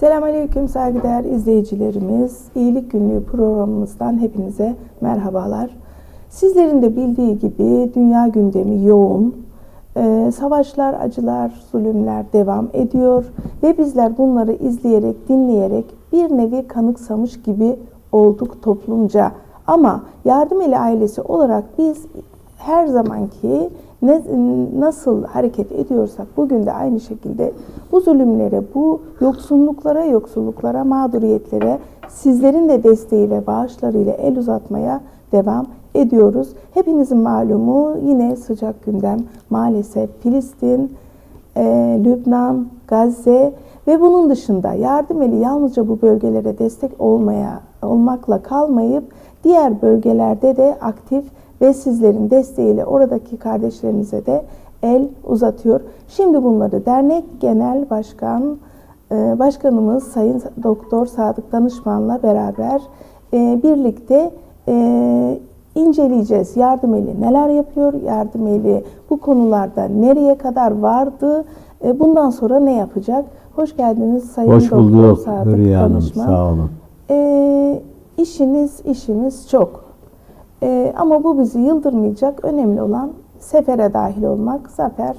Selamünaleyküm saygıdeğer izleyicilerimiz. İyilik Günlüğü programımızdan hepinize merhabalar. Sizlerin de bildiği gibi dünya gündemi yoğun. Ee, savaşlar, acılar, zulümler devam ediyor ve bizler bunları izleyerek, dinleyerek bir nevi kanıksamış gibi olduk toplumca. Ama Yardım Eli ailesi olarak biz her zamanki ne, nasıl hareket ediyorsak bugün de aynı şekilde bu zulümlere, bu yoksulluklara, yoksulluklara, mağduriyetlere sizlerin de desteği ve bağışlarıyla el uzatmaya devam ediyoruz. Hepinizin malumu yine sıcak gündem maalesef Filistin, e, Lübnan, Gazze ve bunun dışında yardım eli yalnızca bu bölgelere destek olmaya olmakla kalmayıp diğer bölgelerde de aktif ve sizlerin desteğiyle oradaki kardeşlerinize de el uzatıyor. Şimdi bunları dernek genel başkan e, başkanımız Sayın Doktor Sadık Danışman'la beraber e, birlikte e, inceleyeceğiz. Yardım eli neler yapıyor? Yardım eli bu konularda nereye kadar vardı? Bundan sonra ne yapacak? Hoş geldiniz Sayın Hoş Doktor bulduk Sadık Hürriye Hanım. Danışman. Sağ olun. E, işiniz işimiz çok. Ee, ama bu bizi yıldırmayacak. Önemli olan sefere dahil olmak. Zafer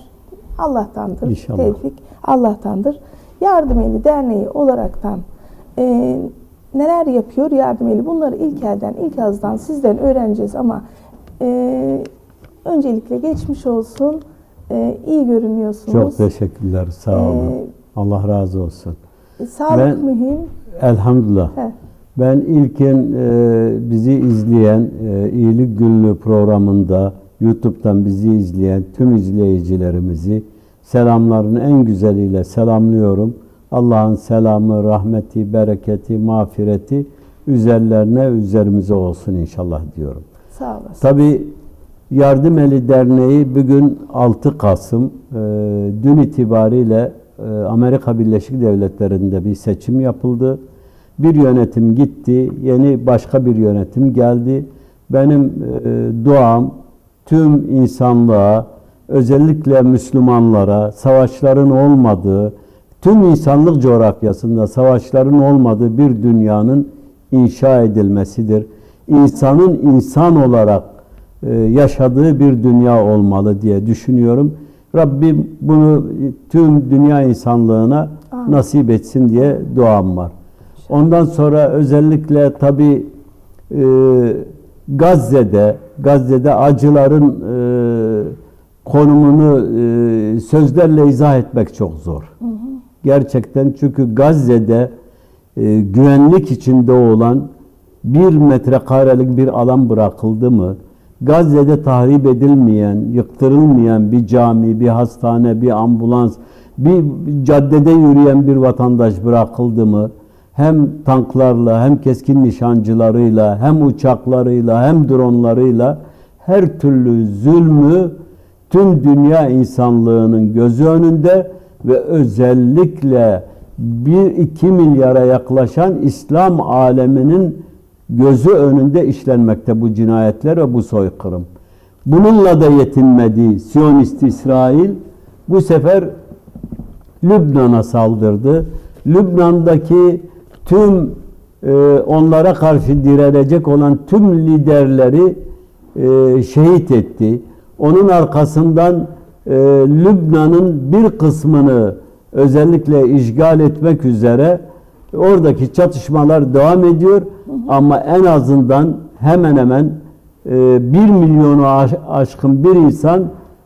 Allah'tandır. İnşallah. Tevfik Allah'tandır. Yardım Eli Derneği olaraktan e, neler yapıyor Yardım Eli? Bunları ilk elden, ilk ağızdan sizden öğreneceğiz ama e, öncelikle geçmiş olsun. E, iyi görünüyorsunuz. Çok teşekkürler. Sağ olun. Ee, Allah razı olsun. Sağlık Ben- mühim. Elhamdülillah. Heh. Ben ilkin e, bizi izleyen e, İyilik Günlüğü programında YouTube'dan bizi izleyen tüm izleyicilerimizi selamların en güzeliyle selamlıyorum. Allah'ın selamı, rahmeti, bereketi, mağfireti üzerlerine, üzerimize olsun inşallah diyorum. Sağ olasın. Tabi Yardım Eli Derneği bugün 6 Kasım e, dün itibariyle e, Amerika Birleşik Devletleri'nde bir seçim yapıldı. Bir yönetim gitti, yeni başka bir yönetim geldi. Benim e, duam tüm insanlığa, özellikle Müslümanlara, savaşların olmadığı, tüm insanlık coğrafyasında savaşların olmadığı bir dünyanın inşa edilmesidir. İnsanın insan olarak e, yaşadığı bir dünya olmalı diye düşünüyorum. Rabbim bunu tüm dünya insanlığına nasip etsin diye duam var. Ondan sonra özellikle tabi Gazze'de Gazze'de acıların e, konumunu e, sözlerle izah etmek çok zor. Gerçekten çünkü Gazze'de e, güvenlik içinde olan bir metrekarelik bir alan bırakıldı mı? Gazze'de tahrip edilmeyen, yıktırılmayan bir cami, bir hastane, bir ambulans, bir caddede yürüyen bir vatandaş bırakıldı mı? Hem tanklarla, hem keskin nişancılarıyla, hem uçaklarıyla, hem dronlarıyla her türlü zulmü tüm dünya insanlığının gözü önünde ve özellikle 1-2 milyara yaklaşan İslam aleminin gözü önünde işlenmekte bu cinayetler ve bu soykırım. Bununla da yetinmedi Siyonist İsrail. Bu sefer Lübnan'a saldırdı. Lübnan'daki tüm e, onlara karşı direnecek olan tüm liderleri e, şehit etti. Onun arkasından e, Lübnan'ın bir kısmını özellikle işgal etmek üzere oradaki çatışmalar devam ediyor. Ama en azından hemen hemen e, bir milyonu aş- aşkın bir insan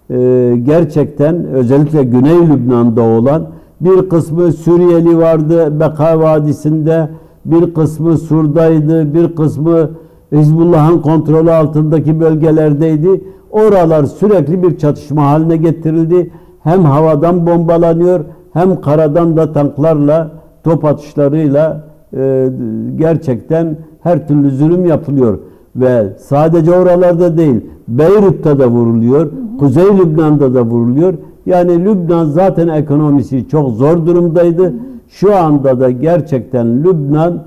e, gerçekten özellikle Güney Lübnan'da olan bir kısmı Suriyeli vardı Beka Vadisi'nde, bir kısmı Sur'daydı, bir kısmı Hizbullah'ın kontrolü altındaki bölgelerdeydi. Oralar sürekli bir çatışma haline getirildi. Hem havadan bombalanıyor hem karadan da tanklarla, top atışlarıyla e, gerçekten her türlü zulüm yapılıyor. Ve sadece oralarda değil, Beyrut'ta da vuruluyor, Kuzey Lübnan'da da vuruluyor. Yani Lübnan zaten ekonomisi çok zor durumdaydı. Şu anda da gerçekten Lübnan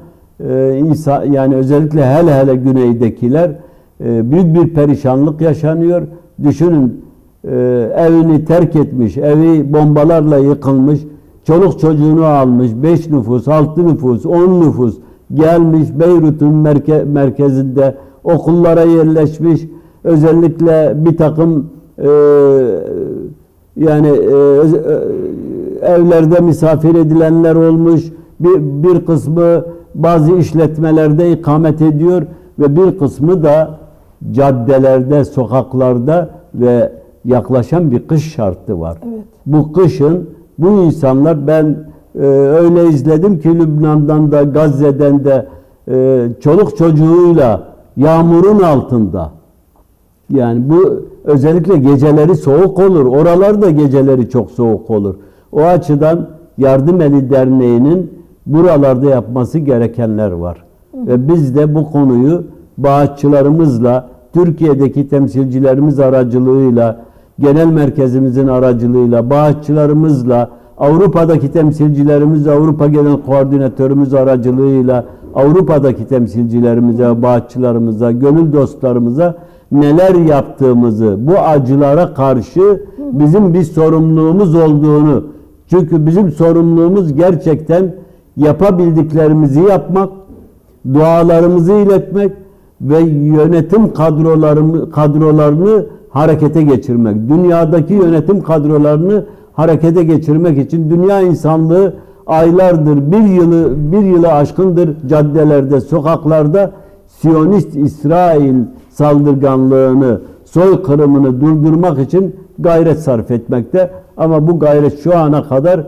e, insan yani özellikle hele hele güneydekiler e, büyük bir perişanlık yaşanıyor. Düşünün e, evini terk etmiş, evi bombalarla yıkılmış, çoluk çocuğunu almış, 5 nüfus, 6 nüfus, 10 nüfus gelmiş Beyrut'un merke, merkezinde okullara yerleşmiş. Özellikle bir takım e, yani e, e, evlerde misafir edilenler olmuş. Bir, bir kısmı bazı işletmelerde ikamet ediyor ve bir kısmı da caddelerde, sokaklarda ve yaklaşan bir kış şartı var. Evet. Bu kışın bu insanlar ben e, öyle izledim ki Lübnan'dan da Gazze'den de e, çoluk çocuğuyla yağmurun altında yani bu özellikle geceleri soğuk olur. Oralarda geceleri çok soğuk olur. O açıdan Yardım Eli Derneği'nin buralarda yapması gerekenler var. Ve biz de bu konuyu bağışçılarımızla, Türkiye'deki temsilcilerimiz aracılığıyla, genel merkezimizin aracılığıyla, bağışçılarımızla, Avrupa'daki temsilcilerimiz, Avrupa Genel Koordinatörümüz aracılığıyla, Avrupa'daki temsilcilerimize, bağışçılarımıza, gönül dostlarımıza neler yaptığımızı, bu acılara karşı bizim bir sorumluluğumuz olduğunu, çünkü bizim sorumluluğumuz gerçekten yapabildiklerimizi yapmak, dualarımızı iletmek ve yönetim kadrolarını, kadrolarını harekete geçirmek. Dünyadaki yönetim kadrolarını harekete geçirmek için dünya insanlığı aylardır, bir yılı bir yılı aşkındır caddelerde, sokaklarda Siyonist İsrail saldırganlığını, soykırımını durdurmak için gayret sarf etmekte. Ama bu gayret şu ana kadar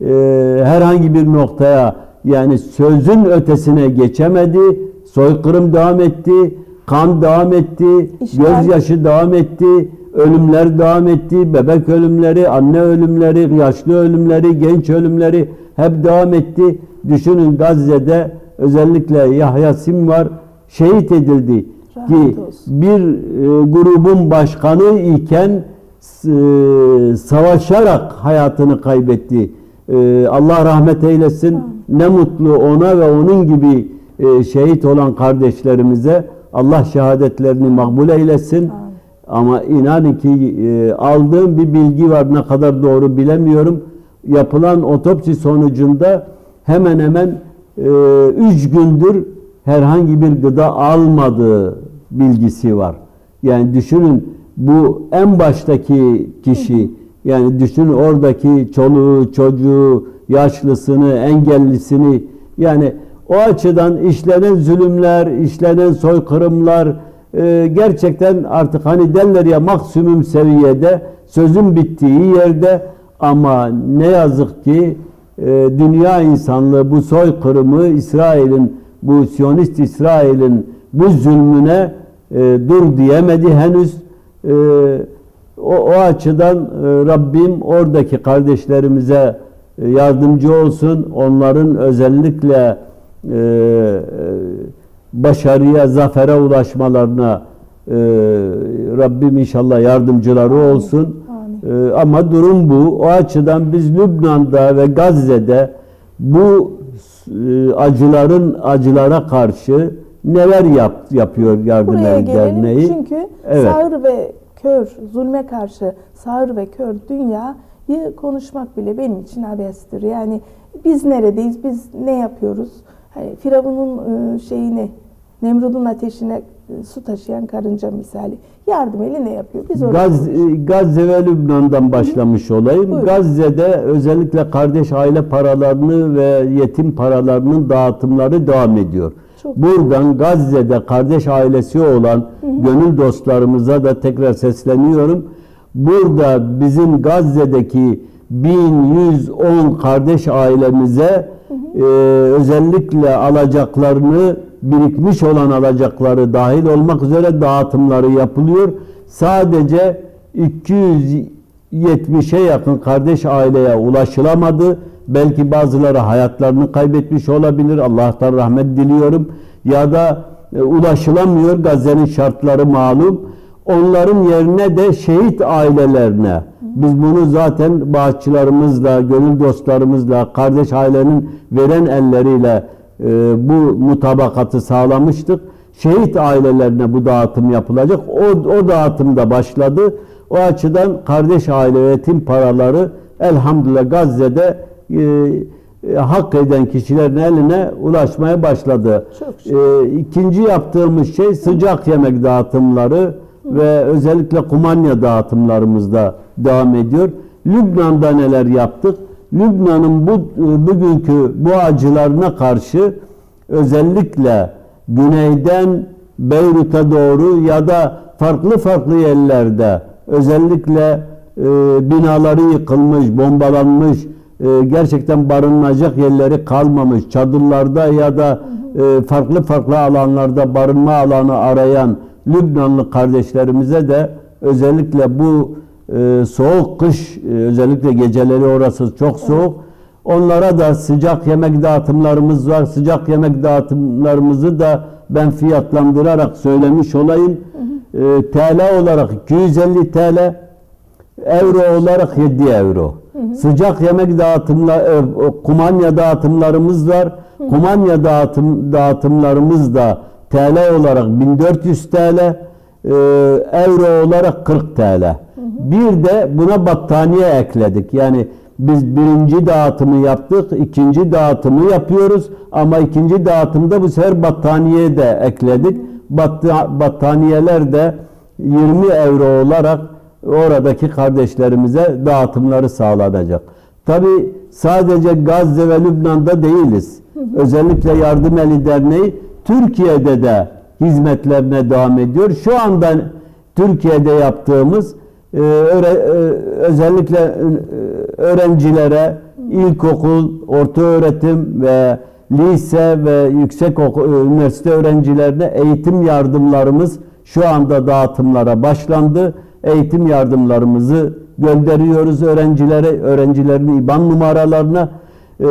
e, herhangi bir noktaya yani sözün ötesine geçemedi. Soykırım devam etti, kan devam etti, İşgal. gözyaşı devam etti, ölümler devam etti, bebek ölümleri, anne ölümleri, yaşlı ölümleri, genç ölümleri hep devam etti. Düşünün Gazze'de özellikle Yahya Sinvar şehit edildi Rahmet ki olsun. bir e, grubun başkanı iken e, savaşarak hayatını kaybetti. E, Allah rahmet eylesin. Ne mutlu ona ve onun gibi e, şehit olan kardeşlerimize. Allah şehadetlerini makbul eylesin. Ama inanın ki e, aldığım bir bilgi var ne kadar doğru bilemiyorum. Yapılan otopsi sonucunda hemen hemen e, üç gündür herhangi bir gıda almadığı bilgisi var. Yani düşünün bu en baştaki kişi yani düşünün oradaki çoluğu, çocuğu, yaşlısını, engellisini yani o açıdan işlenen zulümler, işlenen soykırımlar e, gerçekten artık hani derler ya maksimum seviyede sözün bittiği yerde ama ne yazık ki e, dünya insanlığı bu soykırımı İsrail'in bu Siyonist İsrail'in bu zulmüne e, dur diyemedi henüz. E, o, o açıdan e, Rabbim oradaki kardeşlerimize e, yardımcı olsun. Onların özellikle e, e, başarıya, zafere ulaşmalarına e, Rabbim inşallah yardımcıları olsun. Amin. E, ama durum bu. O açıdan biz Lübnan'da ve Gazze'de bu acıların acılara karşı neler yap, yapıyor Yardım Buraya gelelim Derneği? çünkü Evet. sağır ve kör, zulme karşı sağır ve kör dünyayı konuşmak bile benim için abestir. Yani biz neredeyiz, biz ne yapıyoruz? Hani Firavun'un e, şeyini, Nemrud'un ateşine e, su taşıyan karınca misali. Yardım eli ne yapıyor? Biz orada Gaz, konuşuyoruz. Gazze ve Lübnan'dan başlamış olayım. Buyurun. Gazze'de özellikle kardeş aile paralarını ve yetim paralarının dağıtımları devam ediyor. Çok Buradan Gazze'de kardeş ailesi olan gönül dostlarımıza da tekrar sesleniyorum. Burada bizim Gazze'deki 1110 kardeş ailemize e, özellikle alacaklarını birikmiş olan alacakları dahil olmak üzere dağıtımları yapılıyor. Sadece 270'e yakın kardeş aileye ulaşılamadı. Belki bazıları hayatlarını kaybetmiş olabilir. Allah'tan rahmet diliyorum. Ya da e, ulaşılamıyor. Gazze'nin şartları malum. Onların yerine de şehit ailelerine biz bunu zaten bağışçılarımızla, gönül dostlarımızla, kardeş ailenin veren elleriyle e, bu mutabakatı sağlamıştık. Şehit ailelerine bu dağıtım yapılacak. O, o dağıtım da başladı. O açıdan kardeş aile ve yetim paraları elhamdülillah Gazze'de e, e, hak eden kişilerin eline ulaşmaya başladı. E, ikinci yaptığımız şey sıcak yemek dağıtımları ve özellikle kumanya dağıtımlarımızda devam ediyor. Lübnan'da neler yaptık? Lübnan'ın bu e, bugünkü bu acılarına karşı özellikle güneyden Beyrut'a doğru ya da farklı farklı yerlerde özellikle e, binaları yıkılmış, bombalanmış, e, gerçekten barınacak yerleri kalmamış, çadırlarda ya da e, farklı farklı alanlarda barınma alanı arayan Lübnanlı kardeşlerimize de özellikle bu e, soğuk kış, e, özellikle geceleri orası çok soğuk. Onlara da sıcak yemek dağıtımlarımız var. Sıcak yemek dağıtımlarımızı da ben fiyatlandırarak söylemiş olayım. E, TL olarak 250 TL, euro olarak 7 euro. Sıcak yemek dağıtımla e, kumanya dağıtımlarımız var. Kumanya dağıtım dağıtımlarımız da TL olarak 1400 TL, e, euro olarak 40 TL. Bir de buna battaniye ekledik. Yani biz birinci dağıtımı yaptık, ikinci dağıtımı yapıyoruz ama ikinci dağıtımda bu sefer battaniye de ekledik. Batta, battaniyeler de 20 euro olarak oradaki kardeşlerimize dağıtımları sağlanacak. Tabi sadece Gazze ve Lübnan'da değiliz. Özellikle Yardım Eli Derneği Türkiye'de de hizmetlerine devam ediyor. Şu anda Türkiye'de yaptığımız e, öre- e, özellikle e, öğrencilere ilkokul, orta öğretim ve lise ve yüksek oku- e, üniversite öğrencilerine eğitim yardımlarımız şu anda dağıtımlara başlandı. Eğitim yardımlarımızı gönderiyoruz öğrencilere, öğrencilerin IBAN numaralarına e,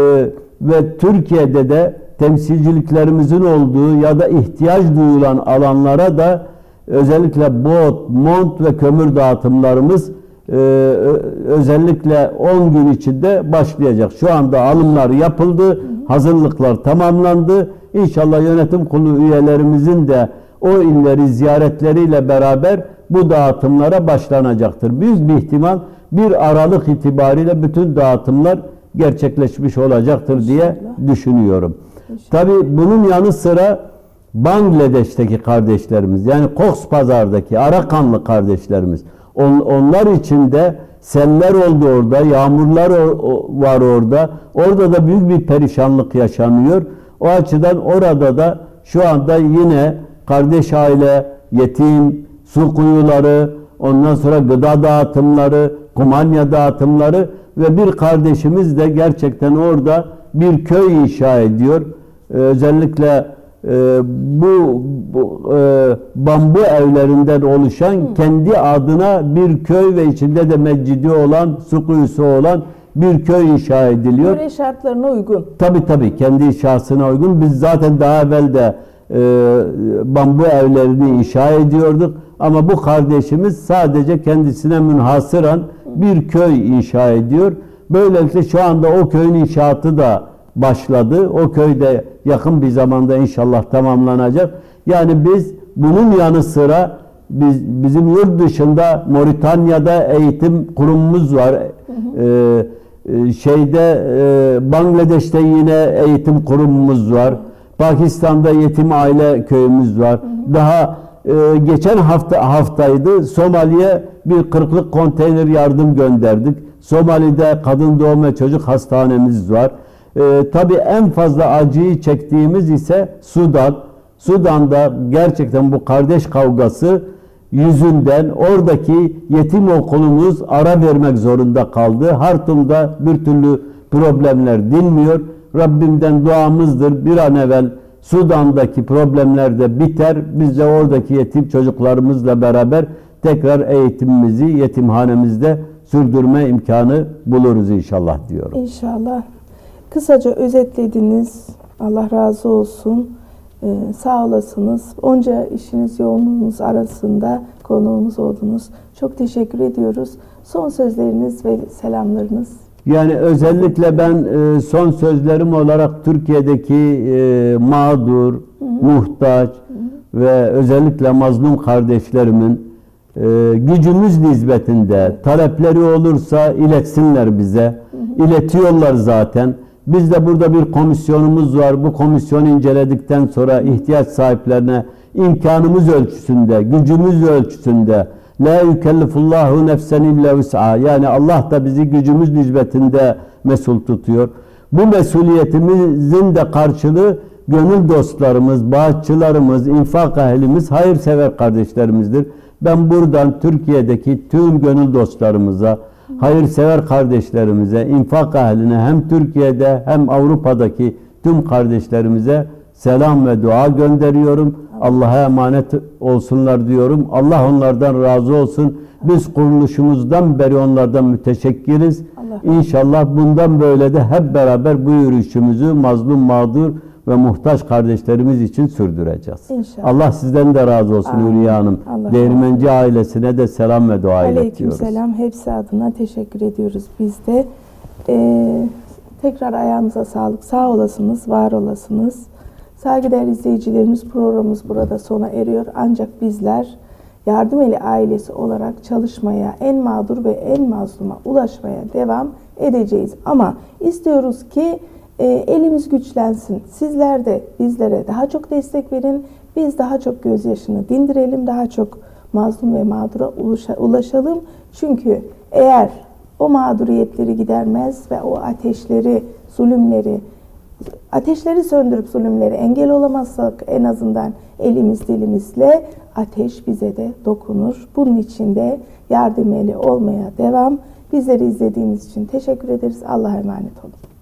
ve Türkiye'de de temsilciliklerimizin olduğu ya da ihtiyaç duyulan alanlara da özellikle bot, mont ve kömür dağıtımlarımız e, özellikle 10 gün içinde başlayacak. Şu anda alımlar yapıldı, hazırlıklar tamamlandı. İnşallah yönetim kurulu üyelerimizin de o illeri ziyaretleriyle beraber bu dağıtımlara başlanacaktır. Büyük bir ihtimal bir Aralık itibariyle bütün dağıtımlar gerçekleşmiş olacaktır diye düşünüyorum. Tabi bunun yanı sıra Bangladeş'teki kardeşlerimiz yani Cox Pazar'daki Arakanlı kardeşlerimiz on- onlar için de seller oldu orada, yağmurlar var orada. Orada da büyük bir perişanlık yaşanıyor. O açıdan orada da şu anda yine kardeş aile, yetim, su kuyuları, ondan sonra gıda dağıtımları, kumanya dağıtımları ve bir kardeşimiz de gerçekten orada bir köy inşa ediyor. Ee, özellikle e, bu, bu, e, bambu evlerinden oluşan kendi adına bir köy ve içinde de meccidi olan, su kuyusu olan bir köy inşa ediliyor. Yöre şartlarına uygun. Tabi tabi kendi şahsına uygun. Biz zaten daha evvel de e, bambu evlerini inşa ediyorduk. Ama bu kardeşimiz sadece kendisine münhasıran bir köy inşa ediyor. Böylelikle şu anda o köyün inşaatı da başladı. O köyde yakın bir zamanda inşallah tamamlanacak. Yani biz bunun yanı sıra biz bizim yurt dışında Moritanya'da eğitim kurumumuz var. Ee, e, şeyde e, Bangladeş'te yine eğitim kurumumuz var. Pakistan'da yetim aile köyümüz var. Daha e, geçen hafta haftaydı Somali'ye bir kırklık konteyner yardım gönderdik. Somali'de kadın doğum ve çocuk hastanemiz var. E, tabii en fazla acıyı çektiğimiz ise Sudan. Sudan'da gerçekten bu kardeş kavgası yüzünden oradaki yetim okulumuz ara vermek zorunda kaldı. Hartum'da bir türlü problemler dinmiyor. Rabbimden duamızdır bir an evvel Sudan'daki problemler de biter. Biz de oradaki yetim çocuklarımızla beraber tekrar eğitimimizi yetimhanemizde sürdürme imkanı buluruz inşallah diyorum. İnşallah. Kısaca özetlediniz. Allah razı olsun. Ee, sağ olasınız. Onca işiniz yoğunluğunuz arasında konuğumuz oldunuz. Çok teşekkür ediyoruz. Son sözleriniz ve selamlarınız. Yani özellikle ben e, son sözlerim olarak Türkiye'deki e, mağdur, muhtaç ve özellikle mazlum kardeşlerimin e, gücümüz nispetinde talepleri olursa iletsinler bize. iletiyorlar zaten. Biz de burada bir komisyonumuz var. Bu komisyon inceledikten sonra ihtiyaç sahiplerine imkanımız ölçüsünde, gücümüz ölçüsünde La yükellifullahu nefsen illa vus'a. Yani Allah da bizi gücümüz nispetinde mesul tutuyor. Bu mesuliyetimizin de karşılığı gönül dostlarımız, bağışçılarımız, infak ehlimiz, hayırsever kardeşlerimizdir. Ben buradan Türkiye'deki tüm gönül dostlarımıza, hayırsever kardeşlerimize, infak ehline hem Türkiye'de hem Avrupa'daki tüm kardeşlerimize selam ve dua gönderiyorum. Allah'a emanet olsunlar diyorum. Allah onlardan razı olsun. Biz kuruluşumuzdan beri onlardan müteşekkiriz. Allah- İnşallah bundan böyle de hep beraber bu yürüyüşümüzü mazlum, mağdur ve muhtaç kardeşlerimiz için sürdüreceğiz. İnşallah. Allah sizden de razı olsun Amin. Hülya Hanım. Allah Değirmenci ailesine de selam ve dua Aleyküm iletiyoruz. selam. Hepsi adına teşekkür ediyoruz biz de. Ee, tekrar ayağınıza sağlık. Sağ olasınız, var olasınız. Saygıdeğer izleyicilerimiz programımız burada sona eriyor. Ancak bizler Yardım Eli ailesi olarak çalışmaya, en mağdur ve en mazluma ulaşmaya devam edeceğiz. Ama istiyoruz ki e, elimiz güçlensin. Sizler de bizlere daha çok destek verin. Biz daha çok gözyaşını dindirelim. Daha çok mazlum ve mağdura ulaşa- ulaşalım. Çünkü eğer o mağduriyetleri gidermez ve o ateşleri, zulümleri, ateşleri söndürüp zulümleri engel olamazsak en azından elimiz dilimizle ateş bize de dokunur. Bunun için de yardım eli olmaya devam. Bizleri izlediğiniz için teşekkür ederiz. Allah'a emanet olun.